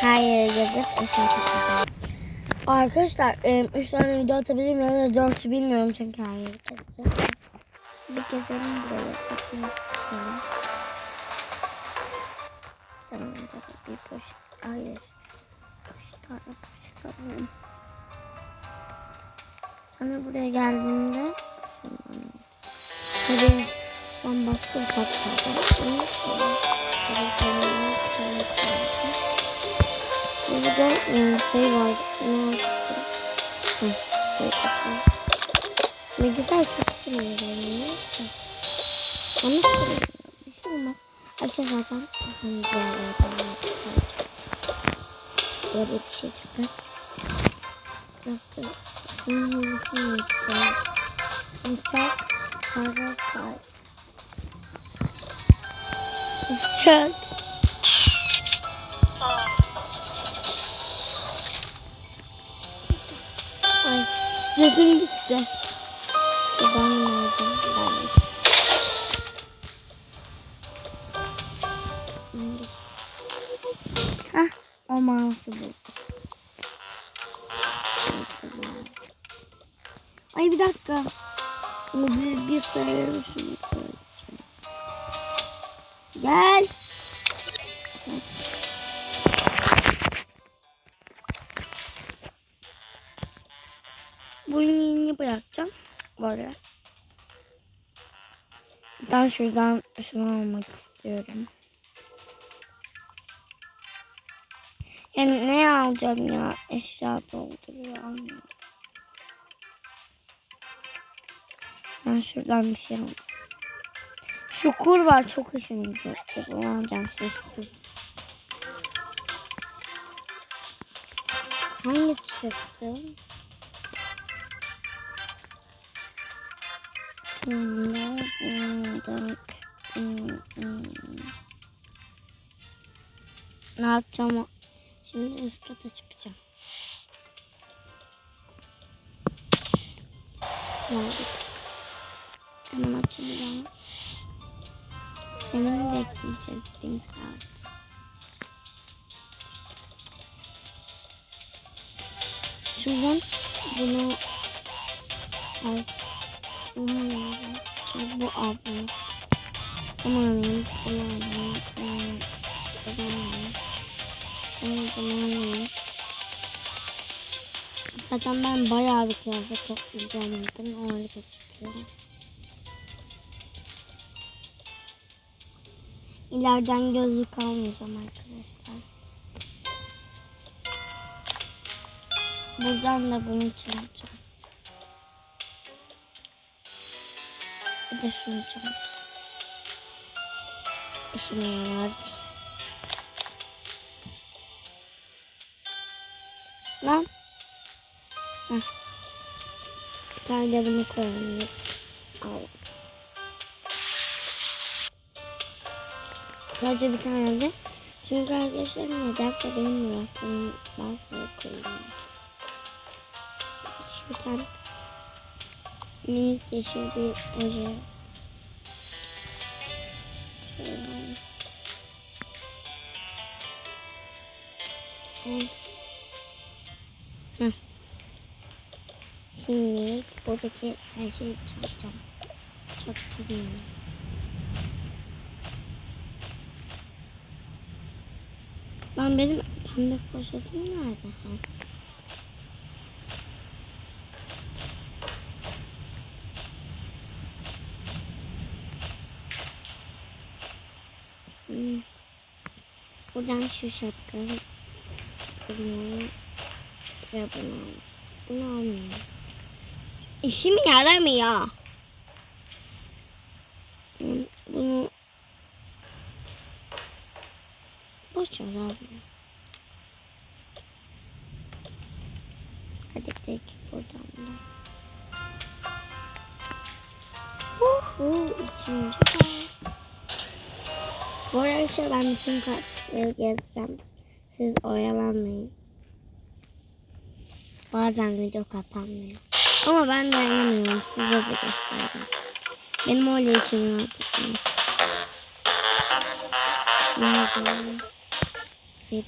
her yere gezip. Arkadaşlar 3 tane video atabilirim ya da 4 bilmiyorum çünkü her yeri keseceğim. Bir gezelim buraya sesini kısalım. Tamam bir poşet. Hayır. 3 tane poşet alalım. Sonra buraya geldiğimde şundan alacağım. Tabii ben başka bir tat alacağım. Burada e, şey var. Ne alacaktım? Hı, bilgisayar. Çok şirin geliyor. Neyse. Ama şirin. Bir şey olmaz. Ayşe zaten hani. Böyle bir şey çıktı. Bir dakika. Şunun yenisini unuttum. Uçak. Kara kay. Uçak. Sesim gitti. Buradan nereden gelmiş? Ben geçtim. Hah o mouse'u buldum. Ay bir dakika. Bu bilgisayarı şunu koyacağım. Gel. Yerini bırakacağım. Böyle. Ben şuradan şunu almak istiyorum. Yani ne alacağım ya? Eşya dolduruyor. almıyorum. Ben şuradan bir şey alacağım. Şu kur var çok hoşuma gitti. Bunu alacağım sustum. Hangi çıktı? Ne yapacağım? Şimdi üst kata çıkacağım. Geldik. Hemen açılacağım. Seni mi bekleyeceğiz bin saat? Şuradan bunu al. Bunu alayım. Bu ablam. Bunu alayım. Bunu alayım. Bunu. Zaten ben bayağı bir kıyafet toplayacağım dedim. Öyle gözüküyor. İleriden gözlük almayacağım arkadaşlar. Buradan da bunu çalacağım. Bir de şunu çalacağım. İşime yarar. Lan. Heh. Bir tane de bunu koyalım. Al. Sadece bir tane de. Çünkü arkadaşlar nedense benim rastlarım bazıları koyuyorum. Şu bir tane minik yeşil bir oje. Şöyle. Heh. Şimdi buradaki her şeyi. Çok güzel. Lan benim pembe poşetim nerede? Ha? Buradan şu şapkayı bunu ve bunu al. Bunu almayayım. İşim yaramıyor. Bunu boş ver abi. Hadi tek buradan da. Uhu, üçüncü kat. Bu arkadaşlar ben bütün katları gezeceğim. Siz oyalanmayın. Bazen video kapanmıyor. Ama ben dayanamıyorum. Size de göstereyim. Benim öyle için artık. Nerede? Bir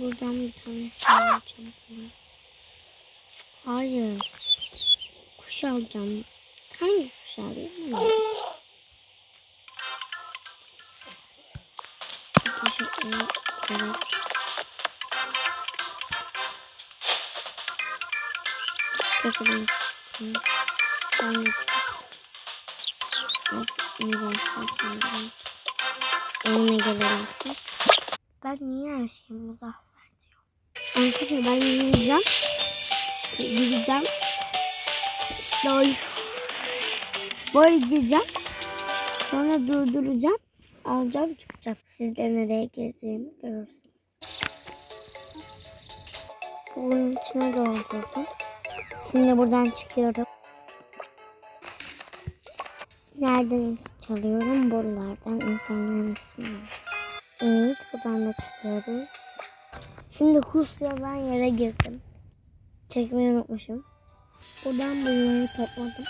Buradan bir tane şey alacağım. Hayır. Kuş alacağım. Hangi kuş alayım? Alayım. Evet. Bakalım. De Artık imzalasın sanırım. Önüne gelemezsin. Ben niye her şeyi diyorum? Arkadaşlar ben yürüyeceğim. Gideceğim. İşte öyle. Böyle gireceğim. Sonra durduracağım. Alacağım çıkacağım. Siz de nereye girdiğimi görürsünüz. Bunun içine doldurdum. Şimdi buradan çıkıyorum. Nereden çalıyorum? Buralardan insanların üstünden. Evet buradan da çıkıyoruz. Şimdi husla ben yere girdim. Çekmeyi unutmuşum. Buradan bunları topladım.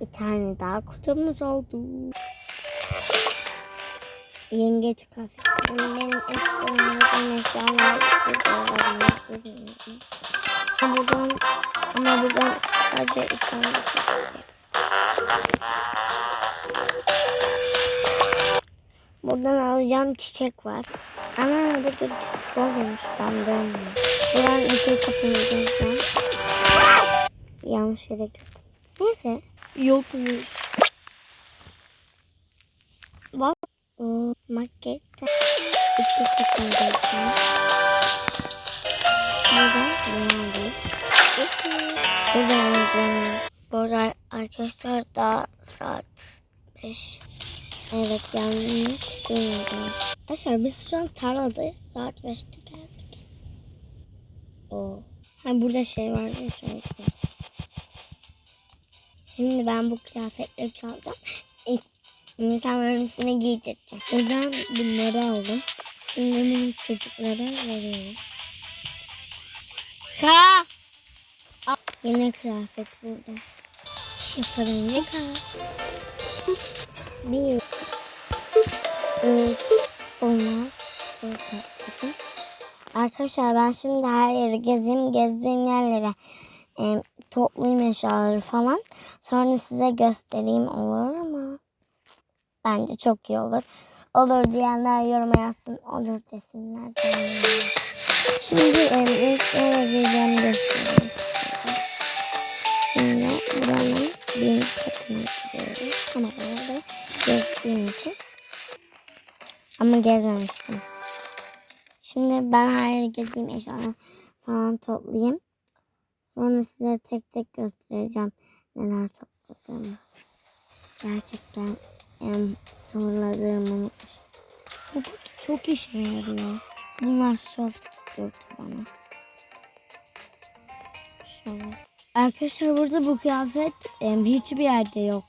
Bir tane daha kutumuz oldu. Yengeç kafe. Ama benim eskilerimden eşyalar burada olabilir. Ama buradan, ama buradan sadece iki tane şey. Buradan alacağım çiçek var. Ama burada disco olmuş. Ben dönmüyorum. Buradan iki katını göreceğim. Yanlış yere girdim. Neyse. Yokmuş. Bak. Hmm, Markette. İki katını göreceğim. Buradan bunu alayım. İki. Buradan alacağım. Burada arkadaşlar daha saat 5. Evet yanlış duymadım. Arkadaşlar biz şu an tarladayız. Saat 5'te geldik. Oo. Ha burada şey var güzel. Şimdi ben bu kıyafetleri çalacağım. İnsanların üstüne giydireceğim. Buradan bunları aldım. Şimdi bunu çocuklara veriyorum. Ka! Al. Yine kıyafet burada. Şifreni ka. Bir. Üç. Olmaz. Arkadaşlar ben şimdi her yeri gezeyim. Gezdiğim yerlere e, toplayayım eşyaları falan. Sonra size göstereyim olur mu? Bence çok iyi olur. Olur diyenler yoruma yazsın. Olur desinler. Şimdi e, ilk nereye gireceğimi göstereyim. Şimdi buranın birinci katına gidiyoruz. Ama orada gezdiğim için. Ama gezmemiştim. Şimdi ben her yeri gezeyim eşyaları falan toplayayım. Sonra size tek tek göstereceğim neler topladığımı. Gerçekten em, soruladığımı unutmuşum. Bu kutu çok işime yarıyor. Bunlar soft durdu bana. Şöyle. Arkadaşlar burada bu kıyafet em, hiçbir yerde yok.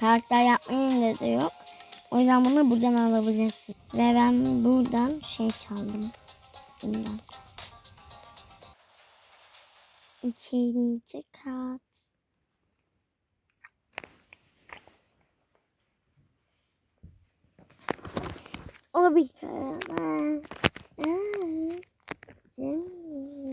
Karakter yapmayın da yok. O yüzden bunu buradan alabilirsin. Ve ben buradan şey çaldım. Bundan. İkinci kat. O bir karavan. Aa, Bizim.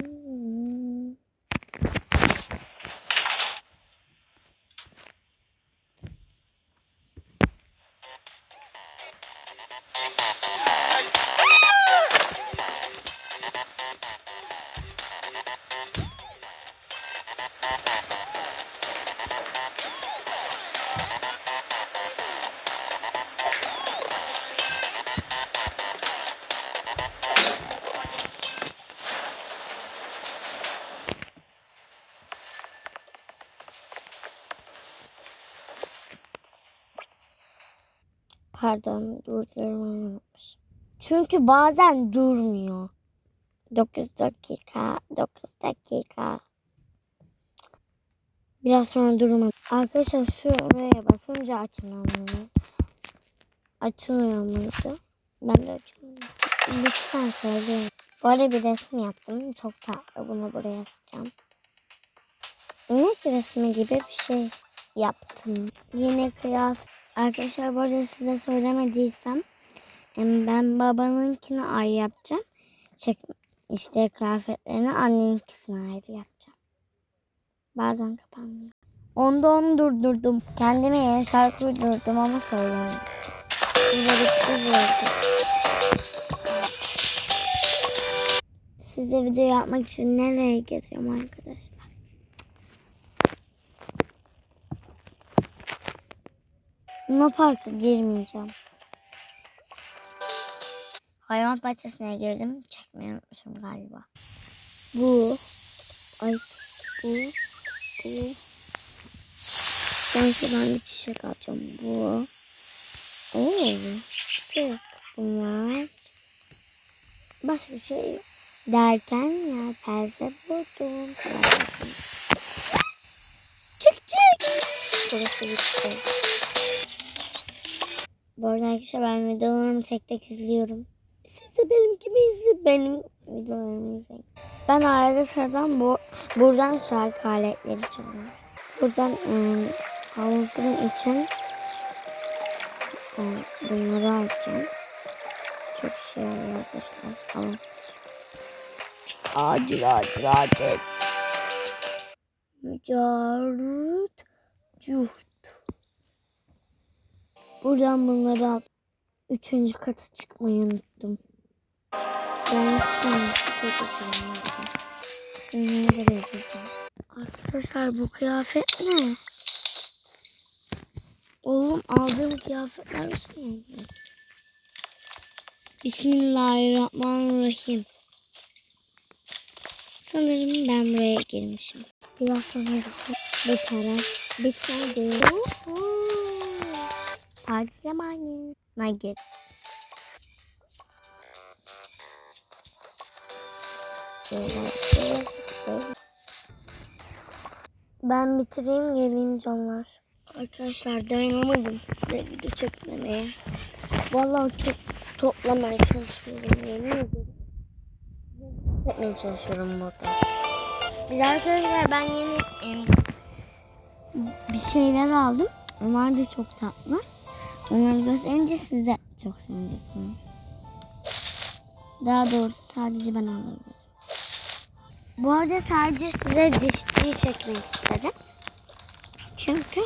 Pardon durdurmayı unutmuşum. Çünkü bazen durmuyor. 9 dakika, 9 dakika. Biraz sonra durmadı. Arkadaşlar şuraya basınca açmıyor. Açılıyor muydu? Ben de açamıyorum. Lütfen söyleyin. Böyle bir resim yaptım. Çok tatlı. Bunu buraya asacağım. İnek resmi gibi bir şey yaptım. Yine kıyafet. Arkadaşlar bu arada size söylemediysem em, ben babanınkini ay yapacağım. çek işte kıyafetlerini anneninkisine ayrı yapacağım. Bazen kapanmıyor. Onda onu durdurdum. Kendime yeni şarkı uydurdum ama söylemedim. Size video yapmak için nereye geziyorum arkadaşlar? Luna Park'a girmeyeceğim. Hayvan bahçesine girdim. Çekmeyi unutmuşum galiba. Bu. Ay bu. Bu. Ben şuradan bir çiçek alacağım. Bu. Oo. Tık. Bunlar. Başka bir şey yok. Derken ya perze buldum. Çık çık. Burası bitti. Bu arada arkadaşlar ben videolarımı tek tek izliyorum. Siz de benim gibi izle benim videolarımı izleyin. Ben arada sıradan bu, buradan şarkı aletleri çalıyorum. Buradan ıı, havuzun için ıı, bunları alacağım. Çok şey oluyor arkadaşlar. Alın. Acil acil acil. Mücarut cuht. Buradan bunları al. Üçüncü kata çıkmayı unuttum. Ben gezeceğim. Arkadaşlar bu kıyafet ne? Oğlum aldığım kıyafetler mi? Bismillahirrahmanirrahim. Sanırım ben buraya girmişim. Gideceğim. Bu taraf bitmedi. Parti zamanı. Nugget. Ben bitireyim geleyim canlar. Arkadaşlar dayanamadım size video çekmemeye. Vallahi çok toplamaya çalışıyorum yemin ederim. Etmeye çalışıyorum burada. Biz arkadaşlar ben yeni em, bir şeyler aldım. Onlar da çok tatlı. Onları gösterince siz de çok seveceksiniz. Daha doğrusu sadece ben alabilirim. Bu arada sadece size dişçiyi çekmek istedim. Çünkü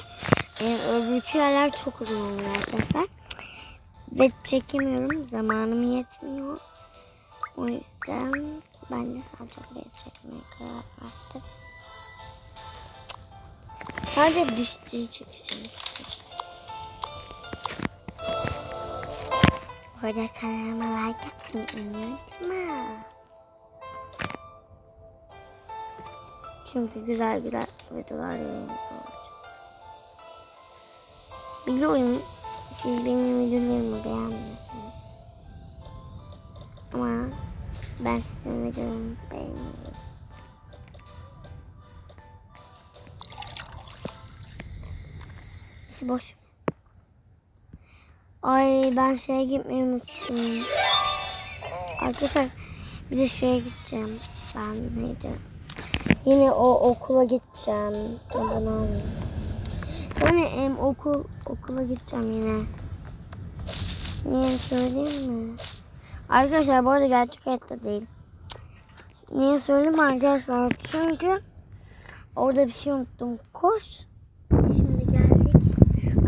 e, öbürkü yerler çok uzun oluyor arkadaşlar. Ve çekemiyorum. Zamanım yetmiyor. O yüzden ben de sadece buraya çekmeye karar verdim. Sadece dişçiyi çekeceğim işte. Bu arada kanalıma like yapmayı unutma. Çünkü güzel güzel videolar yayınlayacağım. Biliyorum siz benim videolarımı beğenmiyorsunuz. Ama ben sizin videolarınızı beğeniyorum. İşte boş. Ay ben şeye gitmeyi unuttum. Arkadaşlar bir de şeye gideceğim. Ben neydi? Yine o okula gideceğim. Almayayım. Yani em, okul okula gideceğim yine. Niye söyleyeyim mi? Arkadaşlar bu arada gerçek hayatta değil. Niye söyleyeyim arkadaşlar? Çünkü orada bir şey unuttum. Koş. Şimdi geldik.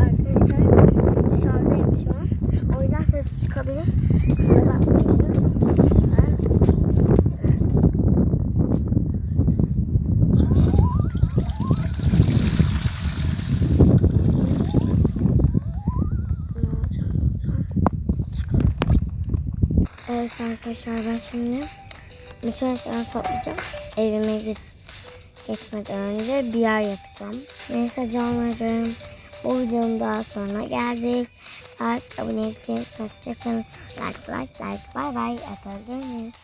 Arkadaşlar dışarıdayım şu an. O yüzden çıkabilir. Kusura bakmayınız. Evet arkadaşlar ben şimdi eşyaları toplayacağım. Evime git geçmeden önce bir yer yapacağım. Neyse canlarım bu videonun daha sonra geldik. Like, abone olmayı, hoşçakalın. Like, like, like, bye bye. Atabilir miyiz?